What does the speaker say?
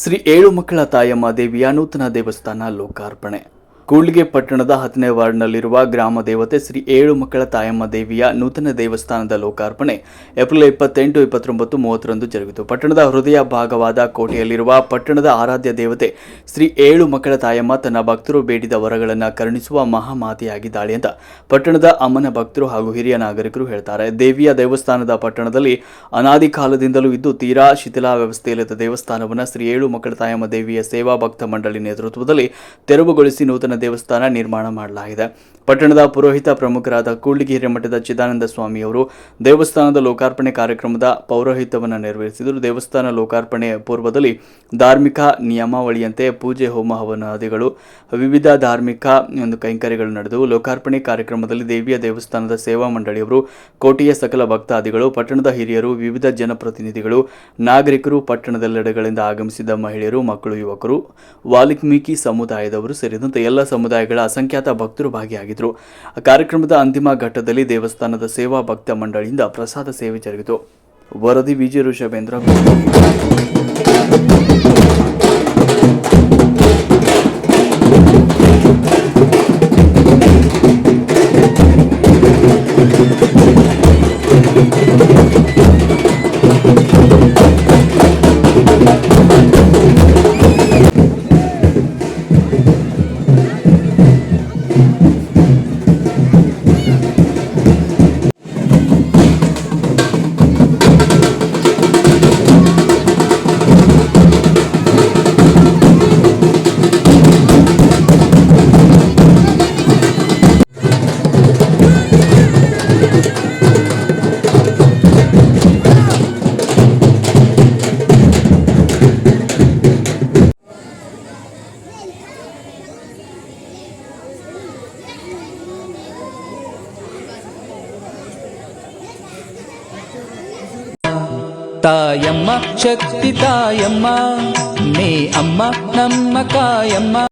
ಶ್ರೀ ಏಳು ಮಕ್ಕಳ ತಾಯಮ್ಮ ದೇವಿಯ ನೂತನ ದೇವಸ್ಥಾನ ಲೋಕಾರ್ಪಣೆ. ಕೂಡ್ಲಿಗೆ ಪಟ್ಟಣದ ಹತ್ತನೇ ವಾರ್ಡ್ನಲ್ಲಿರುವ ಗ್ರಾಮ ದೇವತೆ ಶ್ರೀ ಏಳು ಮಕ್ಕಳ ತಾಯಮ್ಮ ದೇವಿಯ ನೂತನ ದೇವಸ್ಥಾನದ ಲೋಕಾರ್ಪಣೆ ಏಪ್ರಿಲ್ ಇಪ್ಪತ್ತೆಂಟು, ಇಪ್ಪತ್ತೊಂಬತ್ತು, ಮೂವತ್ತರಂದು ಜರುಗಿತು. ಪಟ್ಟಣದ ಹೃದಯ ಭಾಗವಾದ ಕೋಟೆಯಲ್ಲಿರುವ ಪಟ್ಟಣದ ಆರಾಧ್ಯ ದೇವತೆ ಶ್ರೀ ಏಳು ಮಕ್ಕಳ ತಾಯಮ್ಮ ತನ್ನ ಭಕ್ತರು ಬೇಡಿದ ವರಗಳನ್ನು ಕರುಣಿಸುವ ಮಹಾಮಾತೆಯಾಗಿದ್ದಾಳೆ ಅಂತ ಪಟ್ಟಣದ ಅಮ್ಮನ ಭಕ್ತರು ಹಾಗೂ ಹಿರಿಯ ನಾಗರಿಕರು ಹೇಳ್ತಾರೆ. ದೇವಿಯ ದೇವಸ್ಥಾನದ ಪಟ್ಟಣದಲ್ಲಿ ಅನಾದಿ ಕಾಲದಿಂದಲೂ ಇದ್ದು ತೀರಾ ಶಿಥಿಲಾ ವ್ಯವಸ್ಥೆಯಲ್ಲಿದ್ದ ದೇವಸ್ಥಾನವನ್ನು ಶ್ರೀ ಏಳು ಮಕ್ಕಳ ತಾಯಮ್ಮ ದೇವಿಯ ಸೇವಾ ಭಕ್ತ ಮಂಡಳಿ ನೇತೃತ್ವದಲ್ಲಿ ತೆರವುಗೊಳಿಸಿ ನೂತನ ದೇವಸ್ಥಾನ ನಿರ್ಮಾಣ ಮಾಡಲಾಗಿದೆ. ಪಟ್ಟಣದ ಪುರೋಹಿತ ಪ್ರಮುಖರಾದ ಕೂಡ್ಲಿಗಿರಿ ಮಠದ ಚಿದಾನಂದ ಸ್ವಾಮಿಯವರು ದೇವಸ್ಥಾನದ ಲೋಕಾರ್ಪಣೆ ಕಾರ್ಯಕ್ರಮದ ಪೌರೋಹಿತ್ಯವನ್ನು ನೆರವೇರಿಸಿದರು. ದೇವಸ್ಥಾನ ಲೋಕಾರ್ಪಣೆ ಪೂರ್ವದಲ್ಲಿ ಧಾರ್ಮಿಕ ನಿಯಮಾವಳಿಯಂತೆ ಪೂಜೆ, ಹೋಮ, ಹವನಾದಿಗಳು, ವಿವಿಧ ಧಾರ್ಮಿಕ ಒಂದು ಕೈಂಕರ್ಯಗಳು ನಡೆದವು. ಲೋಕಾರ್ಪಣೆ ಕಾರ್ಯಕ್ರಮದಲ್ಲಿ ದೇವಿಯ ದೇವಸ್ಥಾನದ ಸೇವಾ ಮಂಡಳಿಯವರು, ಕೋಟೆಯ ಸಕಲ ಭಕ್ತಾದಿಗಳು, ಪಟ್ಟಣದ ಹಿರಿಯರು, ವಿವಿಧ ಜನಪ್ರತಿನಿಧಿಗಳು, ನಾಗರಿಕರು, ಪಟ್ಟಣದೆಲ್ಲೆಡೆಗಳಿಂದ ಆಗಮಿಸಿದ ಮಹಿಳೆಯರು, ಮಕ್ಕಳು, ಯುವಕರು, ವಾಲ್ಮೀಕಿ ಸಮುದಾಯದವರು ಸೇರಿದಂತೆ ಎಲ್ಲ ಸಮುದಾಯಗಳ ಅಸಂಖ್ಯಾತ ಭಕ್ತರು ಭಾಗಿಯಾಗಿದ್ದರು. ಕಾರ್ಯಕ್ರಮದ ಅಂತಿಮ ಘಟ್ಟದಲ್ಲಿ ದೇವಸ್ಥಾನದ ಸೇವಾ ಭಕ್ತ ಮಂಡಳಿಯಿಂದ ಪ್ರಸಾದ ಸೇವೆ ಜರುಗಿತು. ವರದಿ ವಿಜಯ ಋಷಭೇಂದ್ರ తాయమ్మ శక్తి తాయమ్మ నీ అమ్మ నమ్మకాయమ్మ